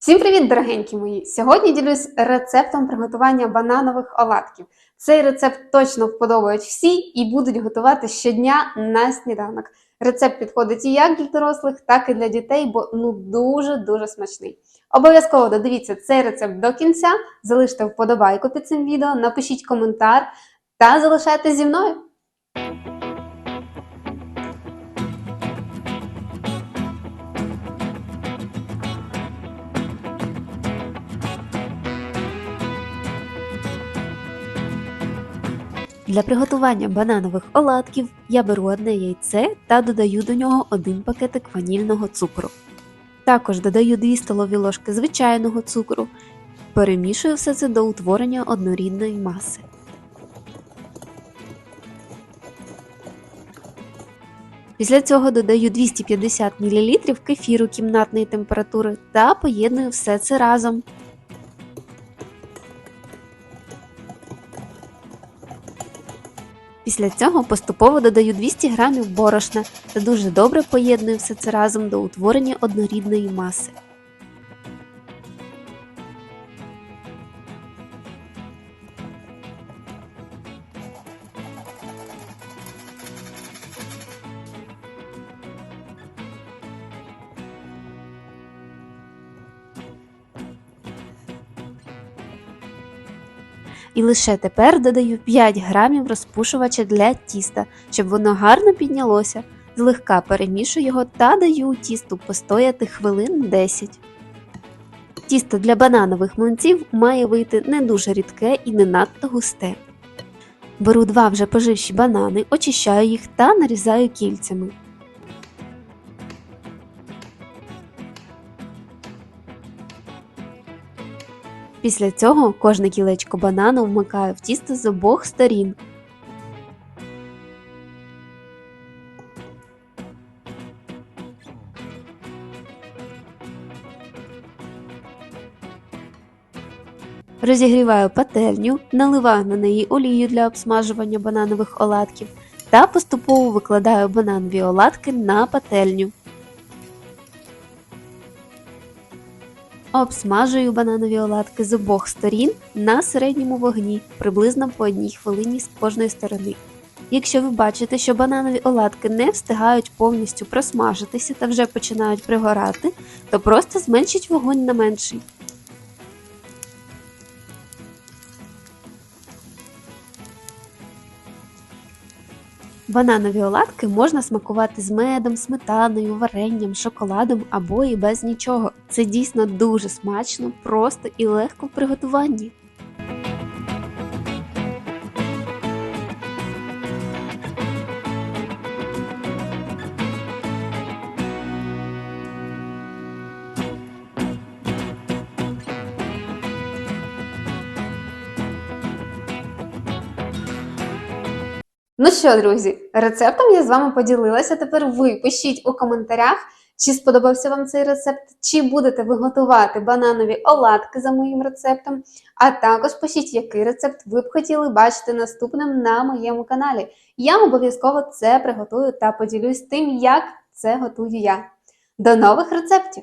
Всім привіт, дорогенькі мої! Сьогодні ділюсь рецептом приготування бананових оладків. Цей рецепт точно вподобають всі і будуть готувати щодня на сніданок. Рецепт підходить і як для дорослих, так і для дітей, бо ну дуже-дуже смачний. Обов'язково додивіться цей рецепт до кінця, залиште вподобайку під цим відео, напишіть коментар та залишайтесь зі мною. Для приготування бананових оладків я беру одне яйце та додаю до нього один пакетик ванільного цукру. Також додаю 2 столові ложки звичайного цукру. Перемішую все це до утворення однорідної маси. Після цього додаю 250 мл кефіру кімнатної температури та поєдную все це разом. Після цього поступово додаю 200 г борошна та дуже добре поєдную все це разом до утворення однорідної маси. І лише тепер додаю 5 грамів розпушувача для тіста, щоб воно гарно піднялося. Злегка перемішую його та даю тісту постояти хвилин 10. Тісто для бананових млинців має вийти не дуже рідке і не надто густе. Беру два вже поживші банани, очищаю їх та нарізаю кільцями. Після цього кожне кілечко банану вмикаю в тісто з обох сторін. Розігріваю пательню, наливаю на неї олію для обсмажування бананових оладків та поступово викладаю бананові оладки на пательню. Обсмажую бананові оладки з обох сторін на середньому вогні, приблизно по одній хвилині з кожної сторони. Якщо ви бачите, що бананові оладки не встигають повністю просмажитися та вже починають пригорати, то просто зменшіть вогонь на менший. Бананові оладки можна смакувати з медом, сметаною, варенням, шоколадом або і без нічого. Це дійсно дуже смачно, просто і легко в приготуванні. Ну що, друзі, рецептом я з вами поділилася. Тепер ви пишіть у коментарях, чи сподобався вам цей рецепт, чи будете ви готувати бананові оладки за моїм рецептом. А також пишіть, який рецепт ви б хотіли бачити наступним на моєму каналі. Я обов'язково це приготую та поділюсь тим, як це готую я. До нових рецептів!